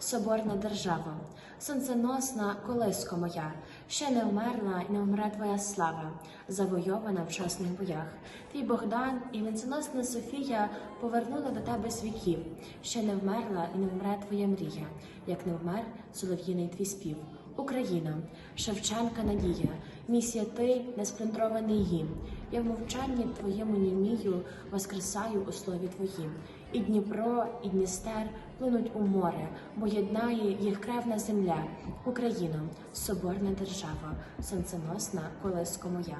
соборна держава, сонценосна колиско моя, ще не вмерла і не вмре твоя слава, завойована в чесних боях. Твій Богдан і вінценосна Софія повернула до тебе з віків, ще не вмерла і не вмре твоя мрія, як не вмер солов'їний твій спів. Україна, Шевченка надія, мій святий несплюндрований гімн. Я в мовчанні твоєму німію воскресаю у слові твоїм. І Дніпро, і Дністер плинуть у море, бо єднає їх кревна земля. Україна, соборна держава, сонценосна колеско моя.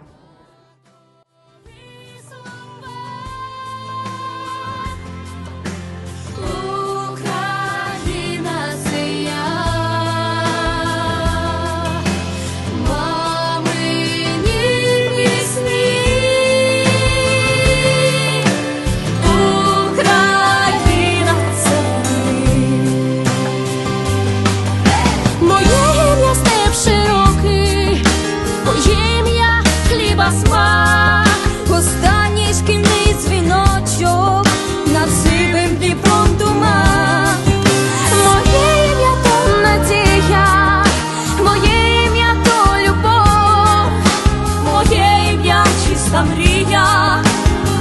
наша мрія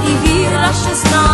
і віра, що знає.